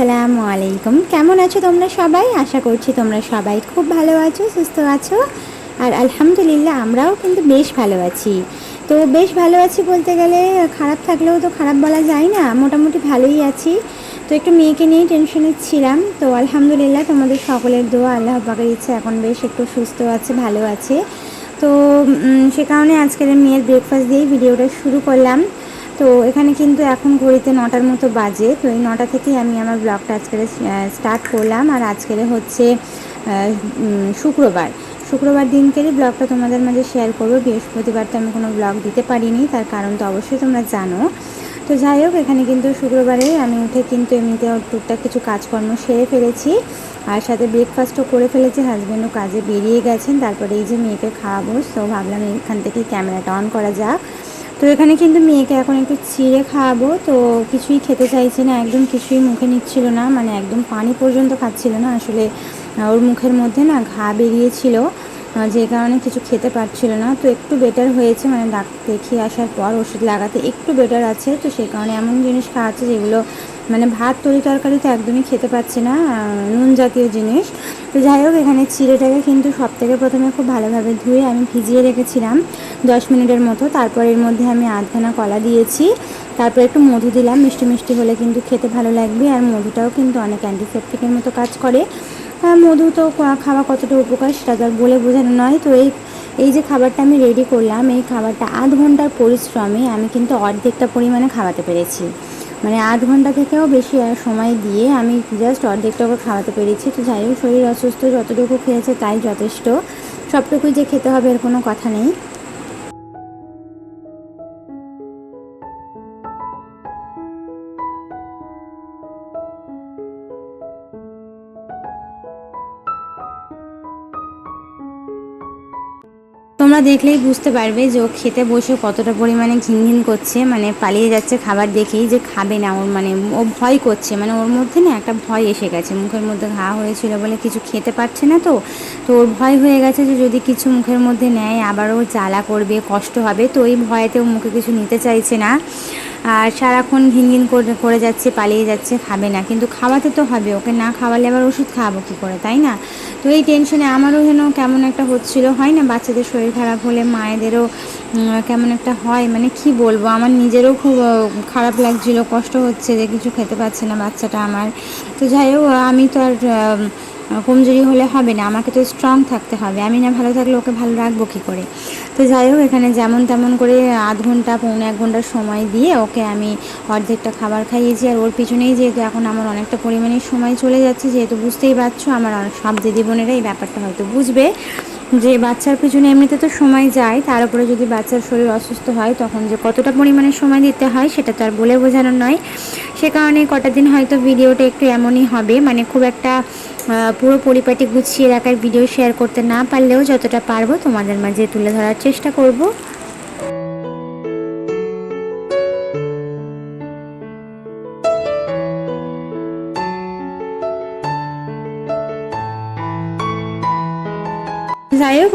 আসসালামু আলাইকুম। কেমন আছো তোমরা সবাই? আশা করছি তোমরা সবাই খুব ভালো আছো, সুস্থ আছো। আর আলহামদুলিল্লাহ আমরাও কিন্তু বেশ ভালো আছি। তো বেশ ভালো আছি বলতে গেলে, খারাপ থাকলেও তো খারাপ বলা যায় না, মোটামুটি ভালোই আছি। তো একটু মেয়েকে নিয়েই টেনশনে ছিলাম। তো আলহামদুলিল্লাহ তোমাদের সকলের দোয়া, আল্লাহ পাকের ইচ্ছে এখন বেশ একটু সুস্থ আছে, ভালো আছে। তো সে কারণে আজকের মেয়ের ব্রেকফাস্ট দিয়েই ভিডিওটা শুরু করলাম। তো এখানে কিন্তু এখন ঘড়িতে নটার মতো বাজে। তো এই নটা থেকেই আমি আমার ব্লগটা আজকের স্টার্ট করলাম। আর আজকের হচ্ছে শুক্রবার। শুক্রবার দিনকেরই ব্লগটা তোমাদের মাঝে শেয়ার করব। বৃহস্পতিবার তো আমি কোনো ব্লগ দিতে পারিনি, তার কারণ তো অবশ্যই তোমরা জানো। তো যাই হোক, এখানে কিন্তু শুক্রবারে আমি উঠে কিন্তু এমনিতে টুকটাক কিছু কাজকর্ম সেরে ফেলেছি। আর সাথে ব্রেকফাস্টও করে ফেলেছি। হাজব্যান্ডও কাজে বেরিয়ে গেছেন। তারপরে এই যে মেয়েকে খাওয়াবো তো ভাবলাম এখান থেকেই ক্যামেরাটা অন করা যাক। তো এখানে কিন্তু মেয়েকে এখন একটু চিড়ে খাওয়াবো, তো কিছুই খেতে চাইছে না, একদম কিছুই মুখে নিচ্ছিল না মানে একদম পানি পর্যন্ত খাচ্ছিল না, আসলে ওর মুখের মধ্যে না ঘা বেরিয়েছিল যে কারণে কিছু খেতে পারছিল না, তো একটু বেটার হয়েছে মানে ডাক্তার দেখিয়ে আসার পর ওষুধ লাগাতে একটু বেটার আছে, তো সেই কারণে এমন জিনিস খাওয়াচ্ছে যেগুলো মানে ভাত, তরি তরকারি তো একদমই খেতে পাচ্ছে না নুন জাতীয় জিনিস। তো যাই হোক, এখানে চিড়েটাকে কিন্তু সব থেকে প্রথমে খুব ভালোভাবে ধুয়ে আমি ভিজিয়ে রেখেছিলাম দশ মিনিটের মতো। তারপর এর মধ্যে আমি আধখানা কলা দিয়েছি। তারপর একটু মধু দিলাম, মিষ্টি মিষ্টি হলে কিন্তু খেতে ভালো লাগবে। আর মধুটাও কিন্তু অনেক অ্যান্টিসেপটিকের মতো কাজ করে। মধু তো খাওয়া কতটা উপকার সেটা তো বলে বোঝানো নয়। তো এই এই যে খাবারটা আমি রেডি করলাম, এই খাবারটা আধ ঘণ্টার পরিশ্রমে আমি কিন্তু অর্ধেকটা পরিমাণে খাওয়াতে পেরেছি। মানে আধ ঘণ্টা থেকেও বেশি সময় দিয়ে আমি জাস্ট অর্ধেকটা ওকে খাওয়াতে পেরেছি। তো যাই হোক, শরীর অসুস্থ, যতটুকু খেয়েছে তাই যথেষ্ট। সবটুকুই যে খেতে হবে এর কোনো কথা নেই। দেখলেই বুঝতে পারবে যে ও খেতে বসে কতটা পরিমাণে ঘিনঘিন করছে মানে পালিয়ে যাচ্ছে খাবার দেখেই যে খাবে না, ওর মানে ও ভয় করছে মানে ওর মধ্যে না একটা ভয় এসে গেছে, মুখের মধ্যে ঘা হয়েছিল বলে কিছু খেতে পারছে না তো তো ওর ভয় হয়ে গেছে যে যদি কিছু মুখের মধ্যে নেয় আবারও জ্বালা করবে, কষ্ট হবে, তো ওই ভয়েতে ও মুখে কিছু নিতে চাইছে না। আর সারাক্ষণ ঘিনঘিন করে করে যাচ্ছে, পালিয়ে যাচ্ছে, খাবে না। কিন্তু খাওয়াতে তো হবে, ওকে না খাওয়ালে আবার ওষুধ খাওয়াবো কী করে, তাই না? তো এই টেনশনে আমারও যেন কেমন একটা হচ্ছিল, হয় না? বাচ্চাদের শরীর খারাপ হলে মায়েদেরও কেমন একটা হয়? মানে কি বলব? আমার নিজেরও খুব খারাপ লাগছিল, কষ্ট হচ্ছে যে কিছু খেতে পাচ্ছে না বাচ্চাটা আমার। তো যাই হোক, আমি তো আর কমজোরি হলে হবে না, আমাকে তো স্ট্রং থাকতে হবে, আমি না ভালো থাকলে ওকে ভালো রাখব কী করে? তো যাই হোক, এখানে যেমন তেমন করে আধ ঘণ্টা, পৌনে এক ঘণ্টার সময় দিয়ে ওকে আমি অর্ধেকটা খাবার খাইয়েছি, আর ওর পিছনেই যেহেতু এখন আমার অনেকটা পরিমাণে সময় চলে যাচ্ছে, যেহেতু বুঝতেই পারছ আমার সব দিদি বোনেরা এই ব্যাপারটা হয়তো বুঝবে, যে বাচ্চার পিছনে এমনিতে তো সময় যায়, তার উপরে যদি বাচ্চার শরীর অসুস্থ হয়, তখন যে কতটা পরিমাণে সময় দিতে হয়, সেটা তো আর বলে বোঝানোর নয়। সে কারণে কটা দিন হয়তো ভিডিওটা একটু এমনই হবে মানে খুব একটা পুরো পরিপাটি গুছিয়ে রাখার ভিডিও শেয়ার করতে না পারলেও যতটা পারব তোমাদের মাঝে তুলে ধরার চেষ্টা করব।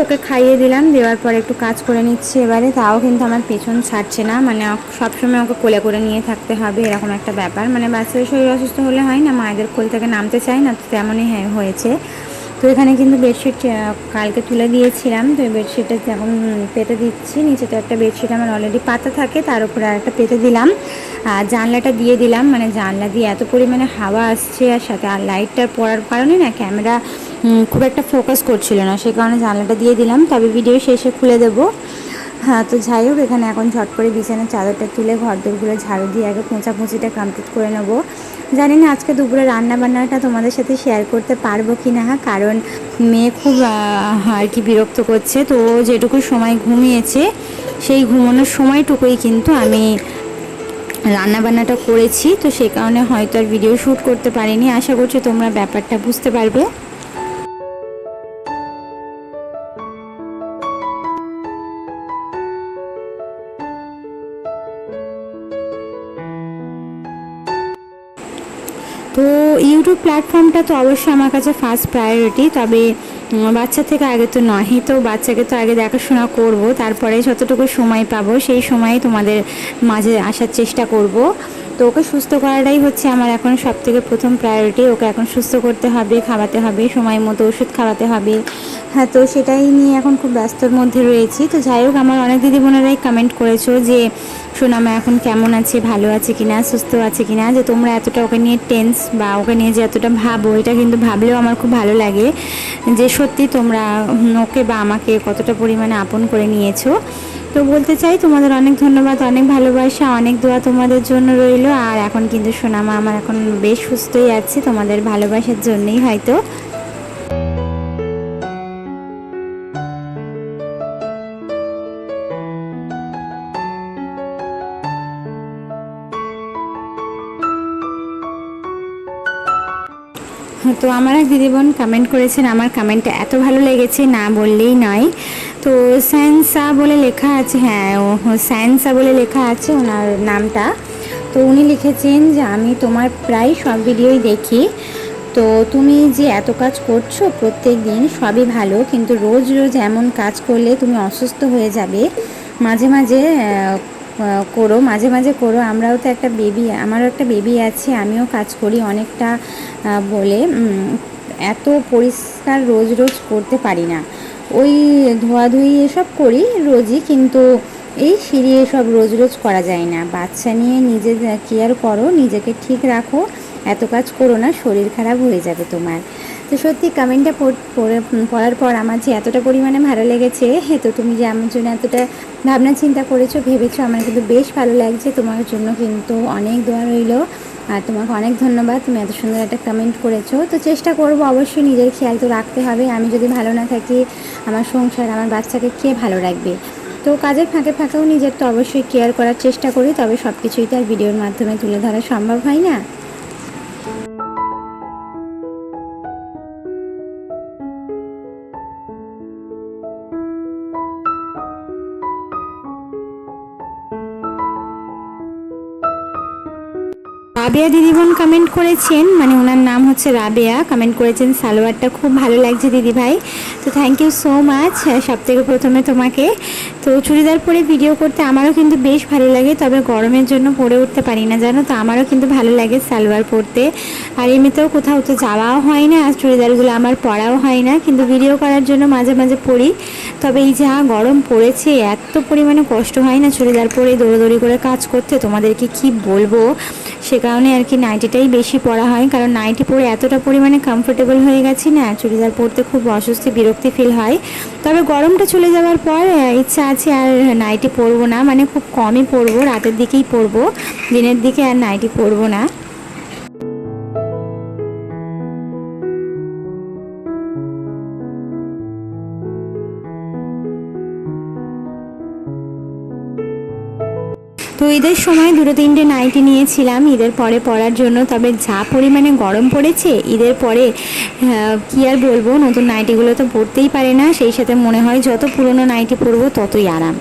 ওকে খাইয়ে দিলাম, দেওয়ার পর একটু কাজ করে নিচ্ছি। এবারে তাও কিন্তু আমার পেছন ছাড়ছে না মানে সবসময় ওকে কোলে করে নিয়ে থাকতে হবে, এরকম একটা ব্যাপার। মানে বাচ্চাদের শরীর অসুস্থ হলে হয় না, মায়েদের কোল থেকে নামতে চায় না, তো তেমনই হ্যাঁ হয়েছে। তো এখানে কিন্তু বেডশিট কালকে তুলে দিয়েছিলাম, তো বেডশিটটা যেমন পেতে দিচ্ছি, নিচে তো একটা বেডশিট আমার অলরেডি পাতা থাকে, তার উপরে আর একটা পেতে দিলাম। আর জানলাটা দিয়ে দিলাম মানে জানলা দিয়ে এত পরিমাণে হাওয়া আসছে, আর সাথে আর লাইটটার পড়ার কারণে না ক্যামেরা খুব একটা ফোকাস করছিল না। সে কারণে জানলাটা দিয়ে দিলাম, তবে ভিডিও শেষে খুলে দেবো। হ্যাঁ তো যাই হোক, এখানে এখন ঝট করে বিছানার চাদরটা তুলে ঘর ঘরদোরগুলো ঝাড়ু দিয়ে আগে পোঁচাপুঁচিটা কমপ্লিট করে নেব। জানি না আজকে দুপুরে রান্না বান্নাটা তোমাদের সাথে শেয়ার করতে পারব কি না কারণ মেয়ে খুব আর কি বিরক্ত করছে। তো যেটুকু সময় ঘুমিয়েছে, সেই ঘুমানোর সময়টুকুই কিন্তু আমি রান্না বান্নাটা করেছি। তো সেই কারণে হয়তো আর ভিডিও শ্যুট করতে পারিনি। আশা করছি তোমরা ব্যাপারটা বুঝতে পারবে। ইউটিউব প্ল্যাটফর্মটা তো অবশ্যই আমার কাছে ফার্স্ট প্রায়োরিটি তবে বাচ্চা থেকে আগে তো নয়। তো বাচ্চাকে তো আগে দেখাশোনা করব, তারপরে যতটুকু সময় পাবো সেই সময়ে তোমাদের মাঝে আসার চেষ্টা করব। তো ওকে সুস্থ করাটাই হচ্ছে আমার এখন সব থেকে প্রথম প্রায়োরিটি ওকে এখন সুস্থ করতে হবে, খাওয়াতে হবে, সময় মতো ওষুধ খাওয়াতে হবে। হ্যাঁ তো সেটাই নিয়ে এখন খুব ব্যস্তর মধ্যে রয়েছি। তো যাই হোক, আমার অনেক দিদি বোনেরাই কমেন্ট করেছ যে সোনামা এখন কেমন আছে? ভালো আছে কিনা? সুস্থ আছে কিনা? যে তোমরা এতটা ওকে নিয়ে টেন্স বা ওকে নিয়ে যে এতটা ভাবো, এটা কিন্তু ভাবলেও আমার খুব ভালো লাগে। যে সত্যি তোমরা ওকে বা আমাকে কতটা পরিমাণে আপন করে নিয়েছো। তো বলতে চাই, তোমাদের অনেক ধন্যবাদ, অনেক ভালোবাসা, অনেক দোয়া তোমাদের জন্য রইল। আর এখন কিন্তু সোনামা আমার এখন বেশ সুস্থই আছে, তোমাদের ভালোবাসার জন্যই হয়তো। তো আমার এক দিদিবোন কমেন্ট করেছেন, আমার কমেন্টটা এত ভালো লেগেছে, না বললেই নয়। তো স্যান্সা বলে লেখা আছে হ্যাঁ ও স্যান্সা বলে লেখা আছে ওনার নামটা। তো উনি লিখেছেন যে, আমি তোমার প্রায় সব ভিডিওই দেখি। তো তুমি যে এত কাজ করছ প্রত্যেক দিন, সবই ভালো, কিন্তু রোজ রোজ এমন কাজ করলে তুমি অসুস্থ হয়ে যাবে। মাঝে মাঝে করো, মাঝে মাঝে করো। আমরাও তো একটা বেবি, আমারও একটা বেবি আছে, আমিও কাজ করি অনেকটা বলে এত পরিষ্কার রোজ রোজ করতে পারি না। ওই ধোয়াধুয়ি এসব করি রোজই, কিন্তু এই সিঁড়ি এসব রোজ রোজ করা যায় না। বাচ্চা নিয়ে নিজে কেয়ার করো, নিজেকে ঠিক রাখো, এত কাজ করো না, শরীর খারাপ হয়ে যাবে তোমার। তো সত্যি কমেন্টটা পড়ে পড়ার পর আমার যে এতটা পরিমাণে ভালো লেগেছে, হে তো তুমি যে আমার জন্য এতটা ভাবনা চিন্তা করেছ, ভেবেছো, আমার কিন্তু বেশ ভালো লাগছে। তোমার জন্য কিন্তু অনেক দোয়া রইল। আর তোমাকে অনেক ধন্যবাদ, তুমি এত সুন্দর একটা কমেন্ট করেছ। তো চেষ্টা করব অবশ্যই নিজের খেয়াল তো রাখতে হবে, আমি যদি ভালো না থাকি, আমার সংসার, আমার বাচ্চাকে কে ভালো রাখবে? তো কাজের ফাঁকে ফাঁকেও নিজের তো অবশ্যই কেয়ার করার চেষ্টা করি, তবে সব কিছুই তো আর ভিডিওর মাধ্যমে তুলে ধরা সম্ভব হয় না। রাবেয়া দিদিবোন কমেন্ট করেছেন মানে ওনার নাম হচ্ছে রাবেয়া কমেন্ট করেছেন, সালোয়ারটা খুব ভালো লাগছে দিদি ভাই তো থ্যাংক ইউ সো মাচ সব থেকে প্রথমে তোমাকে। তো চুড়িদার পরে ভিডিও করতে আমারও কিন্তু বেশ ভালো লাগে, তবে গরমের জন্য পরে উঠতে পারি না, জানো তো, আমারও কিন্তু ভালো লাগে সালোয়ার পরতে। আর এমনিতেও কোথাও তো যাওয়াও হয় না, আর চুড়িদারগুলো আমার পরাও হয় না, কিন্তু ভিডিও করার জন্য মাঝে মাঝে পরি। তবে এই যা গরম পড়েছে, এত পরিমাণে কষ্ট হয় না চুড়িদার পরে দৌড়োদৌড়ি করে কাজ করতে, তোমাদেরকে কি বলব? সে কারণে আর কি নাইটিটাই বেশি পরা হয়, কারণ নাইটি পরে এতটা পরিমাণে কমফোর্টেবল হয়ে গেছি না, চুড়িদার পরতে খুব অস্বস্তি, বিরক্তি ফিল হয়। তবে গরমটা চলে যাওয়ার পর ইচ্ছা আছে আর নাইটি পরবো না মানে খুব কমই পরবো, রাতের দিকেই পরবো, দিনের দিকে আর নাইটি পরবো না। ঈদের সময় দুটো তিনটে নাইটি নিয়েছিলাম। ঈদের পরে পরার জন্য, তবে যা পরিমাণে গরম পড়েছে, ঈদের পরে কি আর বলব, নতুন নাইটিগুলো তো পরতেই পারে না। সেই সাথে মনে হয় যত পুরনো নাইটি পরবো ততই আরাম।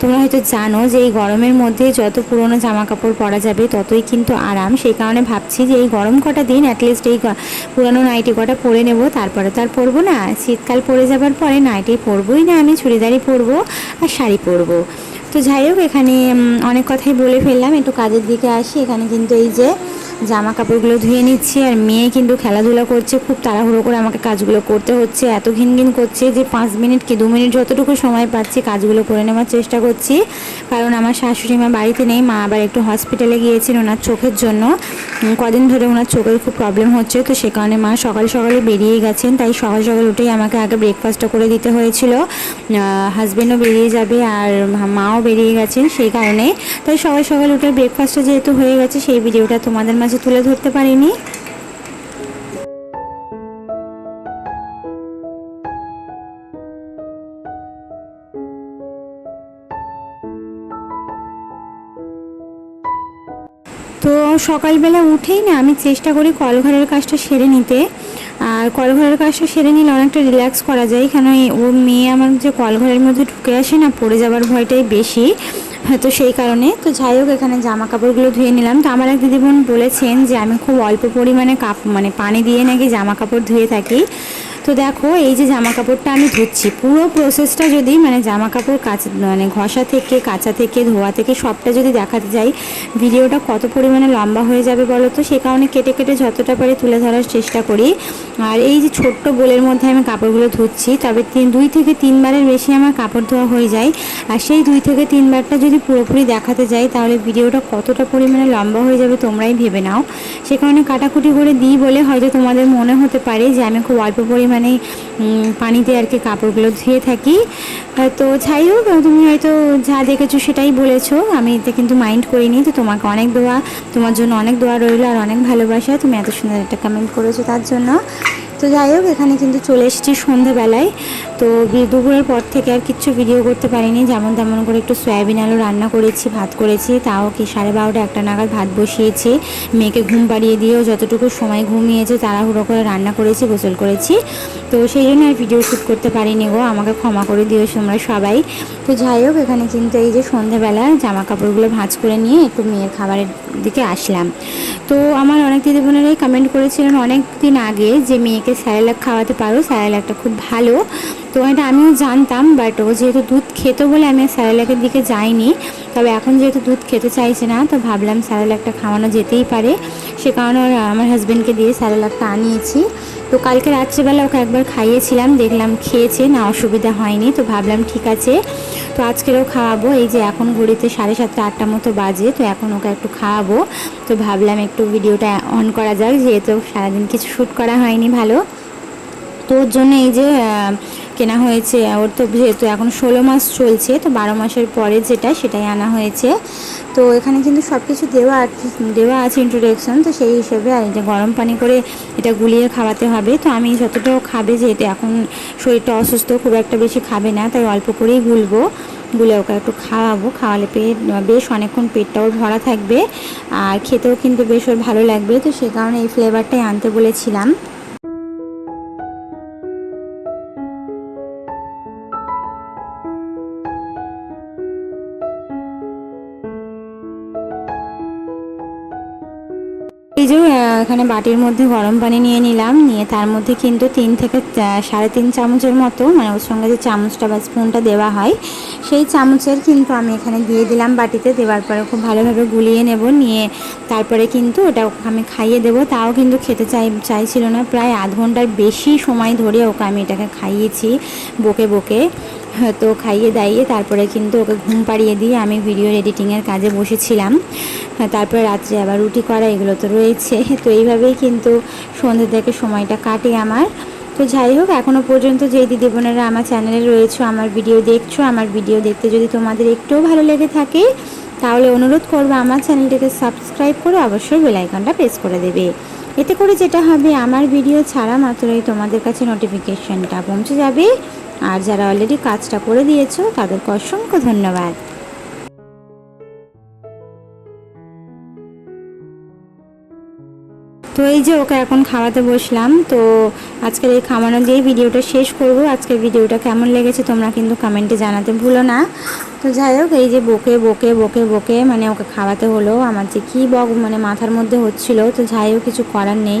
তোমরা হয়তো জানো যে এই গরমের মধ্যে যত পুরনো জামা কাপড় পরা যাবে, ততই কিন্তু আরাম। সেই কারণে ভাবছি যে এই গরম কটা দিন অ্যাটলিস্ট এই পুরনো নাইটি কটা পরে নেব। তারপরে তো আর পরবো না। শীতকাল পরে যাবার পরে নাইটি পরবোই না আমি। চুড়িদারই পরবো আর শাড়ি পরবো। তো যাই হোক, এখানে অনেক কথাই বলে ফেললাম। একটু কাজের দিকে আসি। এখানে কিন্তু এই যে জামা কাপড়গুলো ধুয়ে নিচ্ছি আর মেয়ে কিন্তু খেলাধুলা করছে, খুব তাড়াহুড়ো করে আমাকে কাজগুলো করতে হচ্ছে, এত ঘিন ঘিন করছে যে পাঁচ মিনিট কি দু মিনিট যতটুকু সময় পাচ্ছি কাজগুলো করে নেওয়ার চেষ্টা করছি। কারণ আমার শাশুড়ি মা বাড়িতে নেই, মা আবার একটু হসপিটালে গিয়েছেন ওনার চোখের জন্য। কদিন ধরে ওনার চোখের খুব প্রবলেম হচ্ছে, তো সে কারণে মা সকাল সকালে বেরিয়ে গেছেন, তাই সকাল সকাল উঠেই আমাকে আগে ব্রেকফাস্টটা করে দিতে হয়েছিল। হাজবেন্ডও বেরিয়ে যাবে আর মাও বেরিয়ে গেছেন সেই কারণে। তাই সকাল সকাল উঠে ব্রেকফাস্টটা যেহেতু হয়ে গেছে, সেই ভিডিওটা তোমাদের মাঝে তুলে ধরতে পারিনি। তো সকালবেলা উঠেই না আমি চেষ্টা করি কলঘরের কাজটা সেরে নিতে। আর কলঘরের কাজটা সেরে নিলে অনেকটা রিল্যাক্স করা যায়। কেন ও মেয়ে আমার যে কলঘরের মধ্যে ঢুকে আসে না, পড়ে যাওয়ার ভয়টাই বেশি। তো সেই কারণে। তো যাই হোক, এখানে জামা কাপড়গুলো ধুয়ে নিলাম। তো আমার এক দিদিবোন বলেছেন যে, আমি খুব অল্প পরিমাণে কাপ মানে পানি দিয়ে নাকি জামা কাপড় ধুয়ে থাকি। তো দেখো, এই যে জামা কাপড়টা আমি ধুচ্ছি, পুরো প্রসেসটা যদি মানে জামা কাপড় কাচা মানে ঘষা থেকে, কাঁচা থেকে, ধোয়া থেকে সবটা যদি দেখাতে যাই, ভিডিওটা কত পরিমাণে লম্বা হয়ে যাবে বলো তো? সে কারণে কেটে কেটে যতটা পারি তুলে ধরার চেষ্টা করি। আর এই যে ছোট্ট বোলের মধ্যে আমি কাপড়গুলো ধুচ্ছি, তবে তিন, দুই থেকে তিনবারের বেশি আমার কাপড় ধোয়া হয়ে যায়। আর সেই দুই থেকে তিনবারটা যদি পুরোপুরি দেখাতে যাই, তাহলে ভিডিওটা কতটা পরিমাণে লম্বা হয়ে যাবে তোমরাই ভেবে নাও। সে কারণে কাটাকুটি করে দিই বলে হয়তো তোমাদের মনে হতে পারে যে আমি খুব অল্প পরিমাণে many পানিতে আর কি কাপড়গুলো ধুয়ে থাকি। তো যাই হোক তুমি হয়তো যা দেখেছ সেটাই বলেছ। আমি এতে কিন্তু মাইন্ড করিনি, তো তোমাকে অনেক দোয়া, তোমার জন্য অনেক দোয়া রইল আর অনেক ভালোবাসা। তুমি এত সুন্দর একটা কমেন্ট করেছ তার জন্য। তো যাই হোক, এখানে কিন্তু চলে এসেছি সন্ধ্যাবেলায়। তো দুপুরের পর থেকে আর কিচ্ছু ভিডিও করতে পারিনি। যেমন তেমন করে একটু সয়াবিন আলু রান্না করেছি, ভাত করেছি। তাও কি সাড়ে বারোটা, একটা নাগাদ ভাত বসিয়েছি। মেয়েকে ঘুম পাড়িয়ে দিয়েও যতটুকু সময় ঘুমিয়েছে, তাড়াহুড়ো করে রান্না করেছি, গোসল করেছি। তো সেই জন্য আর ভিডিও শ্যুট করতে পারিনি গো, আমাকে ক্ষমা করে দিও তোমরা সবাই। তো যাই হোক, এখানে কিন্তু এই যে সন্ধ্যাবেলা জামা কাপড়গুলো ভাঁজ করে নিয়ে একটু মেয়ের খাবারের দিকে আসলাম। তো আমার অনেক দিদি বোনেরাই কমেন্ট করেছিলেন অনেক দিন আগে যে, মেয়েকে স্যারেলাক খাওয়াতে পারো স্যারেলাকটা খুব ভালো। তো এটা আমিও জানতাম বাট ও যেহেতু দুধ খেত বলে আমি স্যারেলাকের দিকে যাইনি। তবে এখন যেহেতু দুধ খেতে চাইছে না, তো ভাবলাম স্যারেলাকটা খাওয়ানো যেতেই পারে। সে কারণে আমার হাজব্যান্ডকে দিয়ে স্যারেলাকটা আনিয়েছি। তো কালকে রাত্রেবেলা ওকে একবার খাইয়েছিলাম, দেখলাম খেয়েছে, না অসুবিধা হয়নি, তো ভাবলাম ঠিক আছে। তো আজকেরও খাওয়াবো, এই যে এখন ঘড়িতে সাড়ে সাতটা, আটটা মতো বাজে, তো এখন ওকে একটু খাওয়াবো। তো ভাবলাম একটু ভিডিওটা অন করা যাক, যেহেতু সারাদিন কিছু শ্যুট করা হয়নি ভালো। তো ওর জন্য এই যে কেনা হয়েছে, ওর তো যেহেতু এখন ষোলো মাস চলছে, তো বারো মাসের পরে যেটা সেটাই আনা হয়েছে। তো এখানে কিন্তু সব কিছু দেওয়া দেওয়া আছে ইন্ট্রোডাকশন তো সেই হিসেবে আর যে গরম পানি করে এটা গুলিয়ে খাওয়াতে হবে। তো আমি যতটাও খাবে, যেহেতু এখন শরীরটা অসুস্থ, খুব একটা বেশি খাবে না, তাই অল্প করেই গুলবো। গুলে ওকে একটু খাওয়াবো, খাওয়ালে পেট, বেশ অনেকক্ষণ পেটটাও ভরা থাকবে। আর খেতেও কিন্তু বেশ ওর ভালো লাগবে, তো সে কারণে এই ফ্লেভারটাই আনতে বলেছিলাম। এখানে বাটির মধ্যে গরম পানি নিয়ে নিলাম। নিয়ে তার মধ্যে কিন্তু তিন থেকে সাড়ে তিন চামচের মতো মানে ওর সঙ্গে যে চামচটা বা স্পুনটা দেওয়া হয়, সেই চামচের কিন্তু আমি এখানে দিয়ে দিলাম বাটিতে। দেওয়ার পরে খুব ভালোভাবে গুলিয়ে নেব, নিয়ে তারপরে কিন্তু ওটা আমি খাইয়ে দেবো। তাও কিন্তু খেতে চাই, চাইছিল না। প্রায় আধ ঘণ্টার বেশি সময় ধরে ওকে আমি এটাকে খাইয়েছি, বকে বকে। তো খাইয়ে দাইয়ে তারপরে কিন্তু ওকে ঘুম পাড়িয়ে দিয়ে আমি ভিডিও এডিটিংয়ের কাজে বসেছিলাম। তারপরে রাত্রে আবার রুটি করা এগুলো তো রয়েছে। তো এইভাবেই কিন্তু সন্ধ্যে থেকে সময়টা কাটে আমার। তো যাই হোক এখনও পর্যন্ত যেই দিদি বোনেরা আমার চ্যানেলে রয়েছো, আমার ভিডিও দেখছ, আমার ভিডিও দেখতে যদি তোমাদের একটুও ভালো লেগে থাকে, তাহলে অনুরোধ করব আমার চ্যানেলটিকে সাবস্ক্রাইব করে অবশ্যই বেলাইকনটা প্রেস করে দেবে। এতে করে যেটা হবে, আমার ভিডিও ছাড়া মাত্রই তোমাদের কাছে নোটিফিকেশনটা পৌঁছে যাবে। আর যারা অলরেডি কাজটা করে দিয়েছ, তাদেরকে অসংখ্য ধন্যবাদ। তো এই যে ওকে এখন খাওয়াতে বসলাম, তো আজকের এই খাওয়ানো দিয়ে ভিডিওটা শেষ করব, আজকের ভিডিওটা কেমন লেগেছে তোমরা কিন্তু কমেন্টে জানাতে ভুলো না। তো যাই হোক, এই যে বকে বকে বকে বকে মানে ওকে খাওয়াতে হলো, আমার যে কী বক মানে মাথার মধ্যে হচ্ছিল, তো যাই হোক, কিছু করার নেই।